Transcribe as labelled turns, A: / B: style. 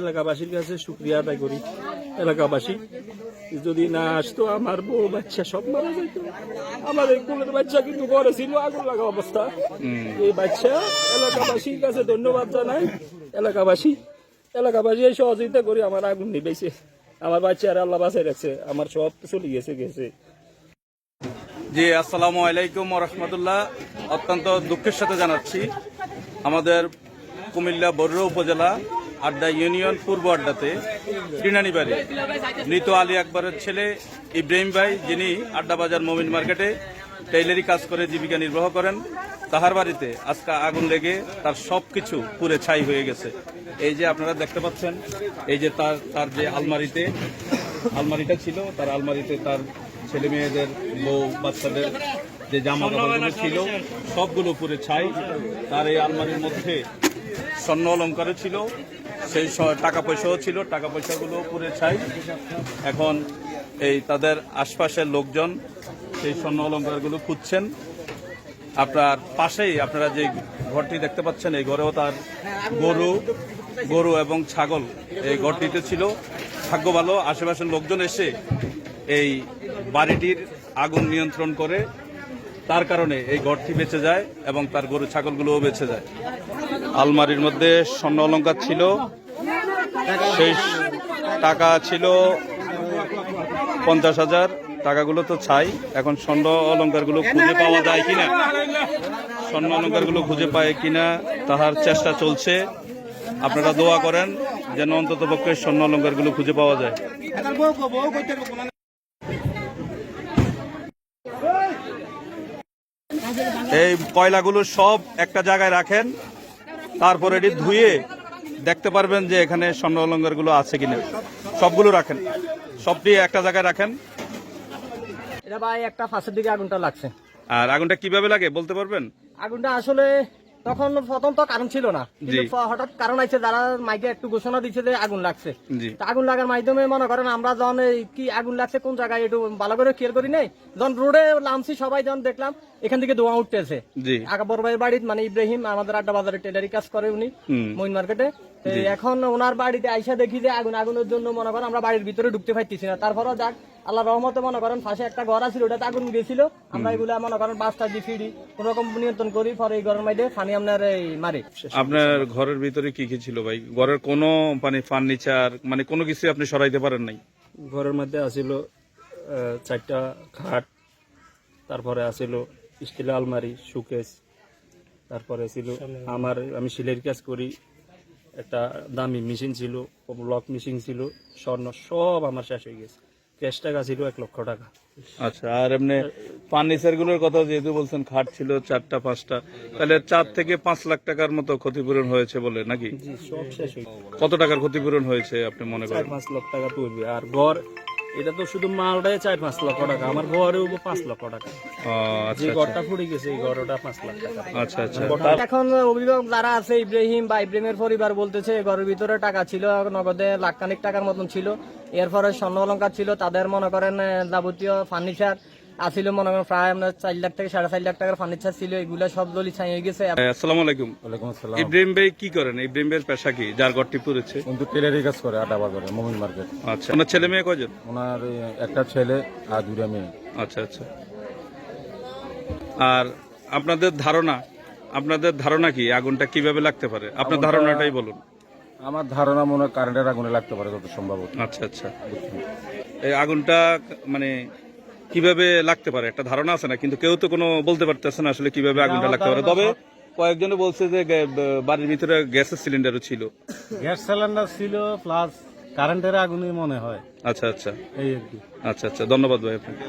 A: এলাকাবাসীর কাছে শুক্রিয়া আদায় করি। এলাকাবাসী যদি না আসতো আমার বউ বাচ্চা সব মারা যেত আমার এই কুলের বাচ্চা কিন্তু ঘরে ছিল আগুন লাগা অবস্থা। এই বাচ্চা এলাকাবাসীর কাছে ধন্যবাদ জানাই। এলাকাবাসী এলাকাবাসী এই সহযোগিতা করে আমার আগুন নিবেছে আমার বাচ্চারা আল্লাহ বাঁচাই রাখছে। আমার সব চলে গেছে গেছে।
B: জি আসসালামু আলাইকুম রহমতুল্লাহ। অত্যন্ত দুঃখের সাথে জানাচ্ছি আমাদের কুমিল্লা বড়ুয়া উপজেলা আড্ডা ইউনিয়ন পূর্ব আড্ডাতে টিনানি বাড়ি। মৃত আলী আকবরের ছেলে ইব্রাহিম ভাই, যিনি আড্ডা বাজার মমিন মার্কেটে টেইলারি কাজ করে জীবিকা নির্বাহ করেন, তাহার বাড়িতে আজকে আগুন লেগে তার সব কিছু পুরে ছাই হয়ে গেছে। এই যে আপনারা দেখতে পাচ্ছেন, এই যে তার তার যে আলমারিতে, আলমারিটা ছিল, তার আলমারিতে তার ছেলে মেয়েদের বউ বাচ্চাদের যে জামা কাপড়গুলো ছিল সবগুলো পুরে ছাই তার এই আলমারির মধ্যে স্বর্ণ অলঙ্কারও ছিল সেই টাকা পয়সাও ছিল টাকা পয়সাগুলো পুরে ছাই। এখন এই তাদের আশপাশের লোকজন সেই স্বর্ণ অলঙ্কারগুলো খুঁজছেন। আপনার পাশেই আপনারা যে ঘরটি দেখতে পাচ্ছেন এই ঘরেও তার গরু গরু এবং ছাগল এই ঘরটিতে ছিল। ভাগ্য ভালো আশেপাশের লোকজন এসে এই বাড়িটির আগুন নিয়ন্ত্রণ করে তার কারণে এই ঘরটি বেঁচে যায় এবং তার গরু ছাগলগুলোও বেঁচে যায়। আলমারির মধ্যে স্বর্ণ অলঙ্কার ছিল, সেই টাকা ছিল পঞ্চাশ হাজার, টাকাগুলো তো ছাই। এখন স্বর্ণ অলঙ্কারগুলো খুঁজে পাওয়া যায় কিনা? স্বর্ণ অলঙ্কারগুলো খুঁজে পায় কিনা, তাহার চেষ্টা চলছে। আপনারা দোয়া করেন যেন অন্তত পক্ষে স্বর্ণ অলঙ্কারগুলো খুঁজে পাওয়া যায়। এই কয়লাগুলো সব একটা জায়গায় রাখেন তারপর এটি ধুয়ে দেখতে পারবেন যে এখানে স্বর্ণ অলঙ্কারগুলো আছে কিনা। সবগুলো রাখেন। সবটি একটা জায়গায় রাখেন।
C: এটা ভাই একটা ফাঁসের দিকে আগুনটা লাগছে।
B: আর আগুনটা কীভাবে লাগে বলতে পারবেন?
C: আগুনটা আসলে তখন প্রথম তো কারণ ছিল না। কিন্তু হঠাৎ কারণ আছে যারা মাইকে একটু ঘোষণা দিচ্ছে যে আগুন লাগছে। আগুন লাগার মাধ্যমে মনে করেন আমরা যখন কি আগুন লাগছে কোন জায়গায় একটু ভালো করে খেয়াল করি নাই যখন রোডে নামছি সবাই যখন দেখলাম এখান থেকে ধোঁয়া উঠতেছে। আগা বড় ভাইয়ের বাড়িতে মানে ইব্রাহিম আমাদের আড্ডা বাজারে টেলারি কাজ করে উনি
B: মহিন
C: মইন মার্কেটে এখন ওনার বাড়িতে আইসা দেখি যে আগুন আগুনের জন্য মনে করেন আমরা বাড়ির ভিতরে ঢুকতে পারতেছি না। তারপরও যাক আল্লাহ রহমতে মনে করেন পাশে একটা ঘর আছিল ওটাতে আগুন গেছিল। আমরা এগুলা মনে করেন বাসটা দিয়ে ফিরি কোন রকম নিয়ন্ত্রণ করি পরে এই ঘরের মধ্যে ফানি আপনার এই মারি।
B: আপনার ঘরের ভিতরে কি কি ছিল ভাই? ঘরের কোনো মানে ফার্নিচার মানে কোনো কিছু আপনি সরাইতে পারেন নাই?
A: ঘরের মধ্যে আছিল আহ, চারটা খাট তারপরে আছিল স্টিলের আলমারি সুকেস তারপরে ছিল আমার আমি সিলের কাজ করি একটা দামি মেশিন ছিল লক মেশিন ছিল স্বর্ণ সব আমার শেষ হয়ে গেছে। ক্যাশ টাকা ছিল এক লক্ষ টাকা।
B: আচ্ছা আর এমনি ফার্নিচারগুলোর কথা যেহেতু বলছেন খাট ছিল চারটা পাঁচটা তাহলে চার থেকে পাঁচ লাখ টাকার মতো ক্ষতিপূরণ হয়েছে বলে নাকি। কত টাকার ক্ষতিপূরণ হয়েছে আপনি মনে করেন?
A: পাঁচ লক্ষ টাকা তুলবে আর ঘর এটা তো শুধু মালটাই চার পাঁচ লক্ষ টাকা। আমার ঘরে উপর পাঁচ লক্ষ টাকা। যে
B: আচ্ছা।
A: ঘরটা ফুটে গেছে এই ঘরটা পাঁচ লাখ টাকা।
B: আচ্ছা আচ্ছা।
C: এখন অভিভাবক যারা আছে ইব্রাহিম বা ইব্রাহিমের পরিবার বলতেছে ঘরের ভিতরে টাকা ছিল নগদে লাখখানিক টাকার মতন ছিল। এরপরে স্বর্ণ অলঙ্কার ছিল তাদের মনে করেন যাবতীয় ফার্নিচার আছিল মনে করেন প্রায় আপনার চার লাখ থেকে সাড়ে চার লাখ টাকার ফার্নিচার ছিল এগুলো সব দলি ছাই হয়ে গেছে
B: আসসালামু আলাইকুম।
D: ওয়ালাইকুম আসসালাম।
B: ইব্রাহিম ভাই কি করেন? ইব্রাহিম ভাইয়ের পেশা কি? যার ঘরটি পড়েছে?
D: কিন্তু টেলারি কাজ করে আটা বাজারে মোমিন মার্কেট।
B: আচ্ছা ওনার ছেলে মেয়ে কজন
D: ওনার একটা ছেলে আর দুটা মেয়ে।
B: আচ্ছা আচ্ছা। আর আপনাদের ধারণা আপনাদের ধারণা কি? আগুনটা কীভাবে লাগতে পারে? আপনার ধারণাটাই বলুন।
D: আমার ধারণা মনে হয় কারেন্টের আগুনে লাগতে পারে যত সম্ভব
B: আচ্ছা আচ্ছা। এই আগুনটা মানে কীভাবে লাগতে পারে? একটা ধারণা আছে না? কিন্তু কেউ তো কোনো বলতে পারতেছে না আসলে কীভাবে আগুনটা লাগতে পারে। তবে কয়েকজনে বলছে যে বাড়ির ভিতরে গ্যাসের সিলিন্ডারও ছিল।
E: গ্যাস সিলিন্ডার ছিল প্লাস কারেন্টের আগুনই মনে হয়।
B: আচ্ছা আচ্ছা।
E: এই আর কি।
B: আচ্ছা আচ্ছা। ধন্যবাদ ভাই আপনাকে।